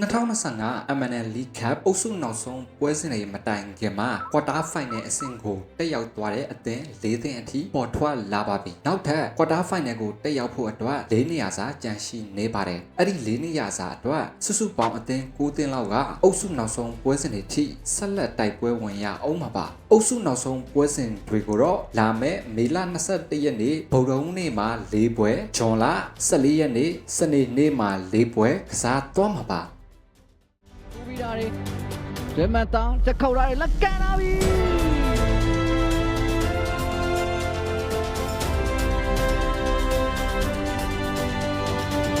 2025 MNL League Cup အုပ်စုနောက်ဆုံးပွဲစဉ်တွေမတိုင်ခင်မှာ quarter final အဆင့်ကိုတက်ရောက်သွားတဲ့အသင်း၄သင်းအထိပေါ်ထွက်လာပါပြီ။နောက်ထပ် quarter final ကိုတက်ရောက်ဖို့အတွက်၄နေရာစာကြန့်ရှိနေပါတယ်။အဲ့ဒီ၄နေရာစာအတွက်စုစုပေါင်းအသင်း၉သင်းလောက်ကအုပ်စုနောက်ဆုံးပွဲစဉ်တွေထိဆက်လက်တိုက်ပွဲဝင်ရအောင်မှာပါ။အုပ်စုနောက်ဆုံးပွဲစဉ်တွေကိုတော့လာမယ့်မေလ21ရက်နေ့ဗုဒ္ဓဟူးနေ့မှာ၄ပွဲ၊ဂျွန်လ14ရက်နေ့စနေနေ့မှာ၄ပွဲကစားသွားမှာပါ။ထူ ပြီးတာတွေဒွေမန်တောင်းချက်ခေါက်တာတွေလက်ကန်လာပြီ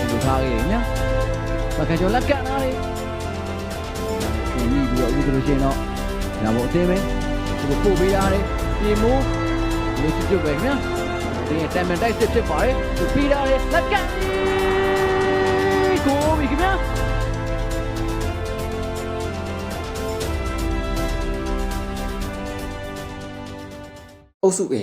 လူထားခဲ့ရင်ညာဘက်ကကျော်လက်ကန်လာတွေဒီပြီးတော့ဥပဒေရှင်တော့ညာဘောအသေးပဲဒီကိုပို့ပေးရတယ်ပြင်မိုးလူချစ်ချွတ်ပဲညာဒီတမ်မန်တိုက်စစ်ဖြစ်ပါတယ်သူပြီးတာတွေလက်ကန်ပြီကိုပြီခင်ဗျာ အုပ်စု A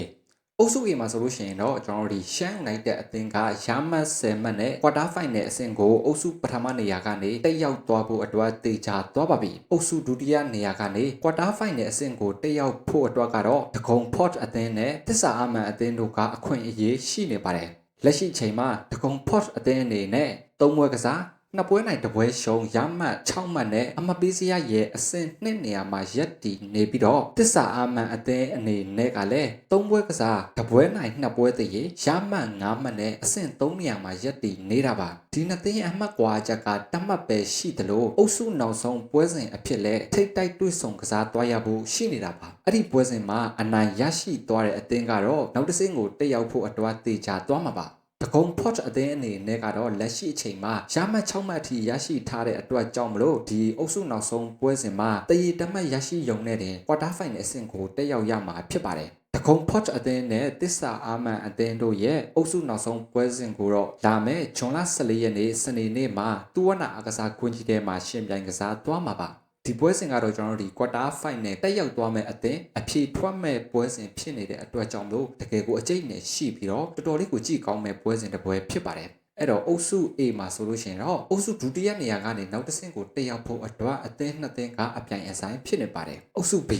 အုပ်စု A မှာဆိုလို့ရှိရင်တော့ကျွန်တော်တို့ဒီရှမ်း United အသင်းကရာမတ်10မှတ်နဲ့ quarter final အဆင့်ကိုအုပ်စုပထမနေရာကနေတက်ရောက်သွားဖို့အတွက်တေချာသွားပါပြီ။အုပ်စုဒုတိယနေရာကနေ quarter final အဆင့်ကိုတက်ရောက်ဖို့အတွက်ကတော့တကုံ Port အသင်းနဲ့တစ္ဆာအမှန်အသင်းတို့ကအခွင့်အရေးရှိနေပါတယ်။လက်ရှိချိန်မှာတကုံ Port အသင်းအနေနဲ့သုံးပွဲကစား နှစ်ပွဲနိုင်တစ်ပွဲရှုံးရမှတ်6မှတ်နဲ့အမပေးစရရဲ့အဆင့်နှစ်နေရာမှာရက်တည်နေပြီးတော့တစ္ဆာအာမန်အသင်းအနေနဲ့ကလည်းသုံးပွဲကစားတစ်ပွဲနိုင်နှစ်ပွဲတည်းရရမှတ်9မှတ်နဲ့အဆင့်3နေရာမှာရက်တည်နေတာပါဒီနှစ်သင်းရဲ့အမှတ်ကွာချက်ကတတ်မှတ်ပဲရှိသလိုအုပ်စုနောက်ဆုံးပွဲစဉ်အဖြစ်လဲထိတ်တိုက်တွေ့ဆုံကစားသွားရဖို့ရှိနေတာပါအဲ့ဒီပွဲစဉ်မှာအနိုင်ရရှိသွားတဲ့အသင်းကတော့နောက်တစ်ဆင့်ကိုတက်ရောက်ဖို့အတွက်တေချာသွားမှာပါ တကုံ pot အသင်းအနေနဲ့ကတော့လက်ရှိအချိန်မှာရမှတ်6မှတ်အထိရရှိထားတဲ့အတွက်ကြောင့်မလို့ဒီအုပ်စုနောက်ဆုံးပွဲစဉ်မှာတရီတမှတ်ရရှိရုံနဲ့တင် quarter final အဆင့်ကိုတက်ရောက်ရမှာဖြစ်ပါတယ်တကုံ pot အသင်းနဲ့တစ္ဆာအာမန်အသင်းတို့ရဲ့အုပ်စုနောက်ဆုံးပွဲစဉ်ကိုတော့လာမယ့်ဂျွန်လ14ရက်နေ့စနေနေ့မှာတူဝနာအကစားကွင်းကြီးထဲမှာရှင်ပြိုင်ကစားသွားမှာပါ ဒီပွဲစဉ်ကတော့ကျွန်တော်တို့ဒီ quarter final တက်ရောက်သွားမယ့်အသင်းအဖြေထွက်မဲ့ပွဲစဉ်ဖြစ်နေတဲ့အတွက်ကြောင့်မလို့တကယ်ကိုအကျိတ်နဲ့ရှိပြီးတော့တော်တော်လေးကိုကြည့်ကောင်းမဲ့ပွဲစဉ်တစ်ပွဲဖြစ်ပါတယ်အဲ့တော့အုပ်စု A မှာဆိုလို့ရှိရင်တော့အုပ်စုဒုတိယနေရာကနေနောက်တစ်ဆင့်ကိုတက်ရောက်ဖို့အတွက်အသင်းနှစ်သင်းကအပြိုင်အဆိုင်ဖြစ်နေပါတယ်အုပ်စု B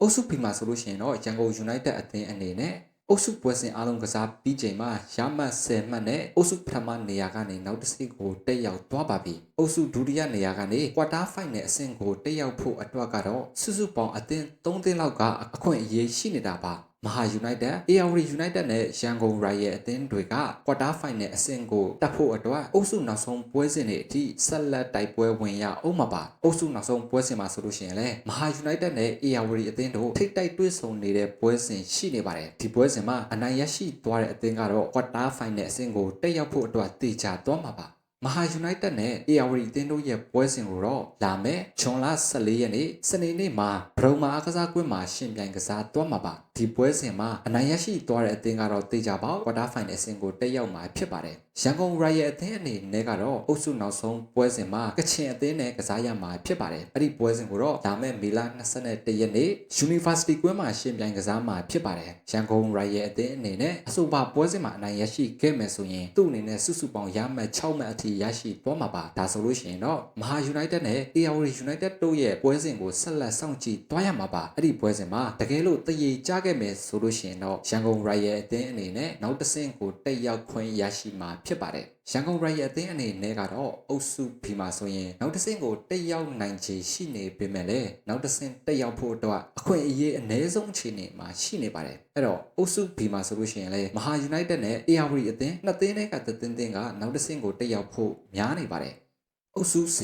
အုပ်စု B မှာဆိုလို့ရှိရင်တော့ရန်ကုန် United အသင်းအနေနဲ့ အုပ်စုပွဲစဉ်အားလုံးကစားပြီးချိန်မှာရမှတ်10မှတ်နဲ့အုပ်စုပထမနေရာကနေနောက်တစ်ဆင့်ကိုတက်ရောက်သွားပါပြီ။အုပ်စုဒုတိယနေရာကနေ quarter final အဆင့်ကိုတက်ရောက်ဖို့အတွက်ကတော့စုစုပေါင်းအသင်း3သင်းလောက်က အခွင့်အရေးရှိနေတာပါ။ မဟာ United, AR United နဲ့ရန်ကုန် Royal အသင်းတွေက quarter final အဆင့်ကိုတက်ဖို့အတွက်အုပ်စုနောက်ဆုံးပွဲစဉ်တွေအထိဆက်လက်တိုက်ပွဲဝင်ရအောင်မှာပါ။အုပ်စုနောက်ဆုံးပွဲစဉ်မှာဆိုလို့ရှိရင်လည်းမဟာ United နဲ့ AR အသင်းတို့ထိပ်တိုက်တွေ့ဆုံနေတဲ့ပွဲစဉ်ရှိနေပါတယ်။ဒီပွဲစဉ်မှာအနိုင်ရရှိသွားတဲ့အသင်းကတော့ quarter final အဆင့်ကိုတက်ရောက်ဖို့အတွက်တေချာသွားမှာပါ။မဟာ United နဲ့ AR အသင်းတို့ရဲ့ပွဲစဉ်ကိုတော့လာမယ့်ဂျွန်လ14ရက်နေ့စနေနေ့မှာဘရုံမာအားကစားကွင်းမှာရှင်ပြိုင်ကစားသွားမှာပါဒီပွဲစဉ်မှာအနိုင်ရရှိသွားတဲ့အသင်းကတော့တေချာပေါက် quarter final အဆင့်ကိုတက်ရောက်မှာဖြစ်ပါတယ်ရန်ကုန် Royal အသင်းအနေနဲ့ကတော့အုပ်စုနောက်ဆုံးပွဲစဉ်မှာကချင်အသင်းနဲ့ကစားရမှာဖြစ်ပါတယ်အဲ့ဒီပွဲစဉ်ကိုတော့လာမယ့်မေလ21ရက်နေ့ University ကွင်းမှာရှင်ပြိုင်ကစားမှာဖြစ်ပါတယ်ရန်ကုန် Royal အသင်းအနေနဲ့အဆိုပါပွဲစဉ်မှာအနိုင်ရရှိခဲ့မယ်ဆိုရင်သူ့အနေနဲ့စုစုပေါင်းရမှတ်6မှတ်အထိရရှိသွားမှာပါဒါဆိုလို့ရှိရင်တော့မဟာ United နဲ့ AR United တို့ရဲ့ပွဲစဉ်ကိုဆက်လက်စောင့်ကြည့်သွားရမှာပါအဲ့ဒီပွဲစဉ်မှာတကယ်လို့တရေကြခဲ့မယ်ဆိုလို့ရှိရင်တော့ရန်ကုန် Royal အသင်းအနေနဲ့နောက်တစ်ဆင့်ကိုတက်ရောက်ခွင့်ရရှိမှာဖြစ်ပါတယ်ရန်ကုန် Royal အသင်းအနေနဲ့ကတော့အုပ်စု B မှာဆိုရင်နောက်တစ်ဆင့်ကိုတက်ရောက်နိုင်ခြေရှိနေပေမဲ့လည်းနောက်တစ်ဆင့်တက်ရောက်ဖို့အတွက်အခွင့်အရေးအနည်းဆုံးအခြေအနေမှာရှိနေပါတယ်အဲ့တော့အုပ်စု B မှာဆိုလို့ရှိရင်လည်းမဟာ United နဲ့ AR အသင်းနှစ်သင်းတွေကတသင်းသင်းကနောက်တစ်ဆင့်ကိုတက်ရောက်ဖို့များနေပါတယ်အုပ်စု C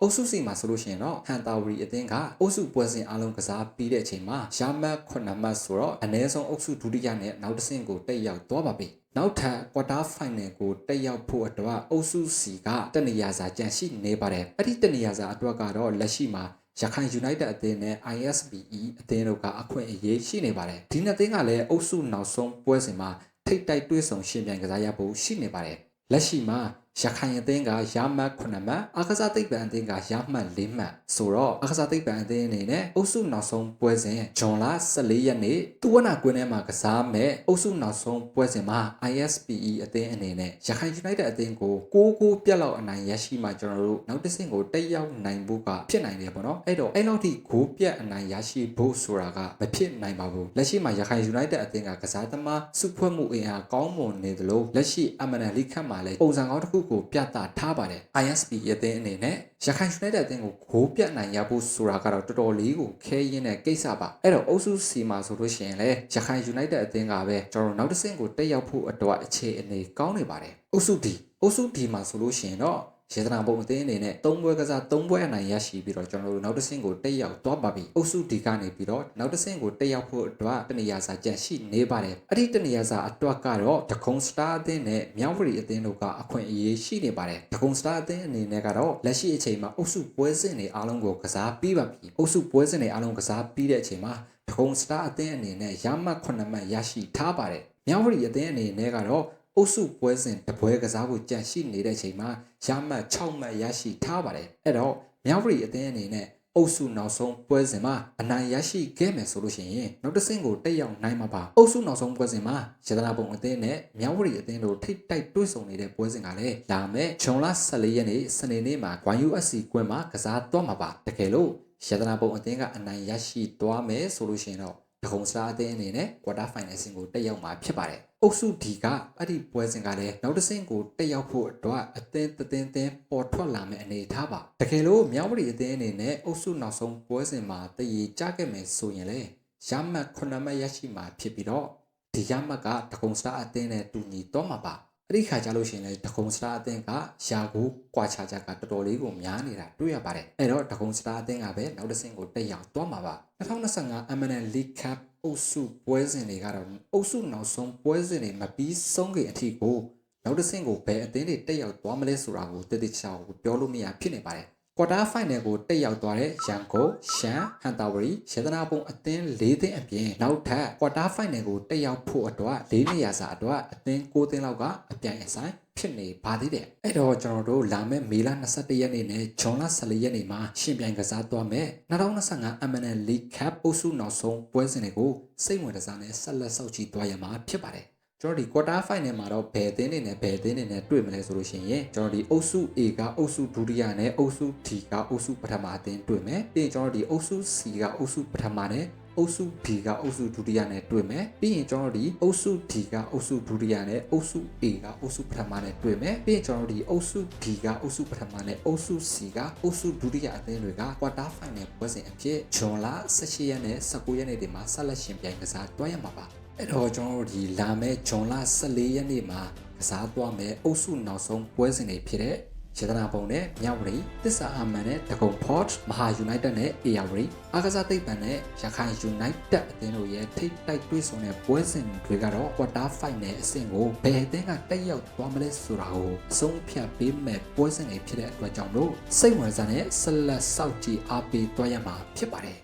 အုပ်စုစီမှာဆိုလို့ရှိရင်တော့ဟန်တာဝရီအသင်းကအုပ်စုပွဲစဉ်အလုံးကစားပြီးတဲ့အချိန်မှာရမတ်9မှတ်ဆိုတော့အနည်းဆုံးအုပ်စုဒုတိယနဲ့နောက်တစ်ဆင့်ကိုတက်ရောက်သွားပါပြီနောက်ထပ် quarter final ကိုတက်ရောက်ဖို့အတွက်အုပ်စုစီကတနေရာစာကြန့်ရှိနေပါတယ်အဲ့ဒီတနေရာစာအတွက်ကတော့လက်ရှိမှာရခိုင် United အသင်းနဲ့ ISBE အသင်းတို့ကအခွင့်အရေးရှိနေပါတယ်ဒီနှစ်သင်းကလည်းအုပ်စုနောက်ဆုံးပွဲစဉ်မှာထိတ်တိုက်တွေ့ဆုံရှင်ပြိုင်ကစားရဖို့ရှိနေပါတယ်လက်ရှိမှာ ရခိုင်အသင်းကရမှတ်9မှတ်အာကစားသိပ္ပံအသင်းကရမှတ်4မှတ်ဆိုတော့အာကစားသိပ္ပံအသင်းအနေနဲ့အုပ်စုနောက်ဆုံးပွဲစဉ်ဇွန်လ14ရက်နေ့သူဝနာကွင်းထဲမှာကစားမဲ့အုပ်စုနောက်ဆုံးပွဲစဉ်မှာ ISPE အသင်းအနေနဲ့ရခိုင် United အသင်းကို6-6ပြတ်လောက်အနိုင်ရရှိမှကျွန်တော်တို့နောက်တစ်ဆင့်ကိုတက်ရောက်နိုင်ဖို့ကဖြစ်နိုင်တယ်ပေါ့နော်အဲ့တော့အဲ့လောက်ထိဂိုးပြတ်အနိုင်ရရှိဖို့ဆိုတာကမဖြစ်နိုင်ပါဘူးလက်ရှိမှာရခိုင် United အသင်းကကစားသမားစုဖွဲ့မှုအင်အားကောင်းမွန်နေသလိုလက်ရှိအမန်လိခတ်မှာလည်းပုံစံကောင်းတစ်ခုကိုပြသထားပါတယ် ISP အသင်းအနေနဲ့ရခိုင် United အသင်းကိုဂိုးပြတ်နိုင်ရဖို့ဆိုတာကတော့တော်တော်လေးကိုခဲရင်းတဲ့ကိစ္စပါအဲ့တော့အုပ်စု C မှာဆိုလို့ရှိရင်လည်းရခိုင် United အသင်းကပဲကျွန်တော်တို့နောက်တစ်ဆင့်ကိုတက်ရောက်ဖို့အတွက်အခြေအနေကောင်းနေပါတယ်အုပ်စု D အုပ်စု D မှာဆိုလို့ရှိရင်တော့ ရေသနာပုံအသင်းအနေနဲ့၃ဘွဲကစား၃ဘွဲအနိုင်ရရှိပြီးတော့ကျွန်တော်တို့နောက်တစ်ဆင့်ကိုတက်ရောက်သွားပါပြီအုပ်စုဒီကနေပြီးတော့နောက်တစ်ဆင့်ကိုတက်ရောက်ဖို့အတွက်တနေရာစာကြန့်ရှိနေပါတယ်အဲ့ဒီတနေရာစာအတွက်ကတော့တကုံစတာအသင်းနဲ့မြောက်ဝတီအသင်းတို့ကအခွင့်အရေးရှိနေပါတယ်တကုံစတာအသင်းအနေနဲ့ကတော့လက်ရှိအချိန်မှာအုပ်စုပွဲစဉ်တွေအားလုံးကိုကစားပြီးပါပြီအုပ်စုပွဲစဉ်တွေအားလုံးကစားပြီးတဲ့အချိန်မှာတကုံစတာအသင်းအနေနဲ့ရမှတ်9မှတ်ရရှိထားပါတယ်မြောက်ဝတီအသင်းအနေနဲ့ကတော့ အုပ်စုပွဲစဉ်တပွဲကစားဖို့ကြံရှိနေတဲ့အချိန်မှာရမှတ်6မှတ်ရရှိထားပါတယ်အဲ့တော့မြောက်ဝတီအသင်းအနေနဲ့အုပ်စုနောက်ဆုံးပွဲစဉ်မှာအနိုင်ရရှိခဲ့မယ်ဆိုလို့ရှိရင်နောက်တစ်ဆင့်ကိုတက်ရောက်နိုင်မှာပါအုပ်စုနောက်ဆုံးပွဲစဉ်မှာရတနာပုံအသင်းနဲ့မြောက်ဝတီအသင်းတို့ထိတ်တိုက်တွေ့ဆုံနေတဲ့ပွဲစဉ်ကလည်းလာမယ့်ဂျွန်လ14ရက်နေ့စနေနေ့မှာ YUSC ကွင်းမှာကစားသွားမှာပါတကယ်လို့ရတနာပုံအသင်းကအနိုင်ရရှိသွားမယ်ဆိုလို့ရှိရင်တော့ ဒဂုံစတာအသင်းအနေနဲ့ quarter final ဆင်ကိုတက်ရောက်မှာဖြစ်ပါတယ်။အုပ်စုဒီကအဲ့ဒီပွဲစဉ်ကလည်းနောက်တစ်ဆင့်ကိုတက်ရောက်ဖို့အတွက်အသင်းသင်းသင်းပေါ်ထွက်လာမယ့်အနေအထားပါ။တကယ်လို့မြောက်ဝတီအသင်းအနေနဲ့အုပ်စုနောက်ဆုံးပွဲစဉ်မှာတည်ရကြခဲ့မယ်ဆိုရင်လေရမှတ်9မှတ်ရရှိမှာဖြစ်ပြီးတော့ဒီရမှတ်ကဒဂုံစတာအသင်းနဲ့တူညီတော့မှာပါ။ အဲ့ဒီခါကြလို့ရှိရင်လေဒဂုံစတာအသင်းကယာကိုကွာခြားချကတော်တော်လေးကိုများနေတာတွေ့ရပါတယ်အဲ့တော့ဒဂုံစတာအသင်းကပဲနောက်တစ်ဆင့်ကိုတက်ရောက်သွားမှာပါ2025 MNL League Cup အုပ်စုပွဲစဉ်တွေကတော့အုပ်စုနောက်ဆုံးပွဲစဉ်တွေမပြီးဆုံးခင်အထိကိုနောက်တစ်ဆင့်ကိုဘယ်အသင်းတွေတက်ရောက်သွားမလဲဆိုတာကိုတည်တည်ချာကိုပြောလို့မရဖြစ်နေပါတယ် ကွာတာဖိုင်နယ်ကိုတက်ရောက်သွားတဲ့ရန်ကုန်ရှမ်းဟန်တာဝရီရတနာပုံအသင်း၄သင်းအပြင်နောက်ထပ်ကွာတာဖိုင်နယ်ကိုတက်ရောက်ဖို့အတွက်၄နေရာစာအတွက်အသင်း၉သင်းလောက်ကအပြိုင်အဆိုင်ဖြစ်နေပါသေးတယ်အဲ့တော့ကျွန်တော်တို့လာမယ့်မေလ21ရက်နေ့နဲ့ဂျွန်လ14ရက်နေ့မှာရှင်ပြိုင်ကစားသွားမယ်2025 MNL League Cup အုပ်စုနောက်ဆုံးပွဲစဉ်တွေကိုစိတ်ဝင်စားနဲ့ဆက်လက်စောင့်ကြည့်သွားရမှာဖြစ်ပါတယ် ကျွန်တော်ဒီ quarter final မှာတော့ဘယ်အသင်းတွေနဲ့ဘယ်အသင်းတွေနဲ့တွေ့မလဲဆိုလို့ရှိရင်ကျွန်တော်ဒီအုပ်စု A ကအုပ်စုဒုတိယနဲ့အုပ်စု D ကအုပ်စုပထမအသင်းတွေ့မယ်ပြီးရင်ကျွန်တော်ဒီအုပ်စု C ကအုပ်စုပထမနဲ့အုပ်စု B ကအုပ်စုဒုတိယနဲ့တွေ့မယ်ပြီးရင်ကျွန်တော်တို့ဒီအုပ်စု D ကအုပ်စုဒုတိယနဲ့အုပ်စု A ကအုပ်စုပထမနဲ့တွေ့မယ်ပြီးရင်ကျွန်တော်တို့ဒီအုပ်စု D ကအုပ်စုပထမနဲ့အုပ်စု C ကအုပ်စုဒုတိယအသင်းတွေက quarter final ပွဲစဉ်အဖြစ်ဂျွန်လ18ရက်နဲ့19ရက်နေ့တွေမှာဆက်လက်ရှင်ပြိုင်ကစားတွားရမှာပါ အဲ့တော့ကျွန်တော်တို့ဒီလာမယ့်ဂျွန်လ14ရက်နေ့မှာကစားသွားမယ်အုပ်စုနောက်ဆုံးပွဲစဉ်တွေဖြစ်တဲ့ရတနာပုံနဲ့မြောက်ဝတီတစ္ဆာအမှန်နဲ့တကုံ Port မဟာ United နဲ့ AR အာကစားသိပ္ပံနဲ့ရခိုင် United အသင်းတို့ရဲ့ထိပ်တိုက်တွေ့ဆုံတဲ့ပွဲစဉ်တွေကတော့ quarter final အဆင့်ကိုဘယ်အသင်းကတက်ရောက်သွားမလဲဆိုတာကိုအဆုံးဖြတ်ပေးမဲ့ပွဲစဉ်တွေဖြစ်တဲ့အတွက်ကြောင့်လို့စိတ်ဝင်စားတဲ့ဆက်လက်စောင့်ကြည့်အားပေးသွားရမှာဖြစ်ပါတယ်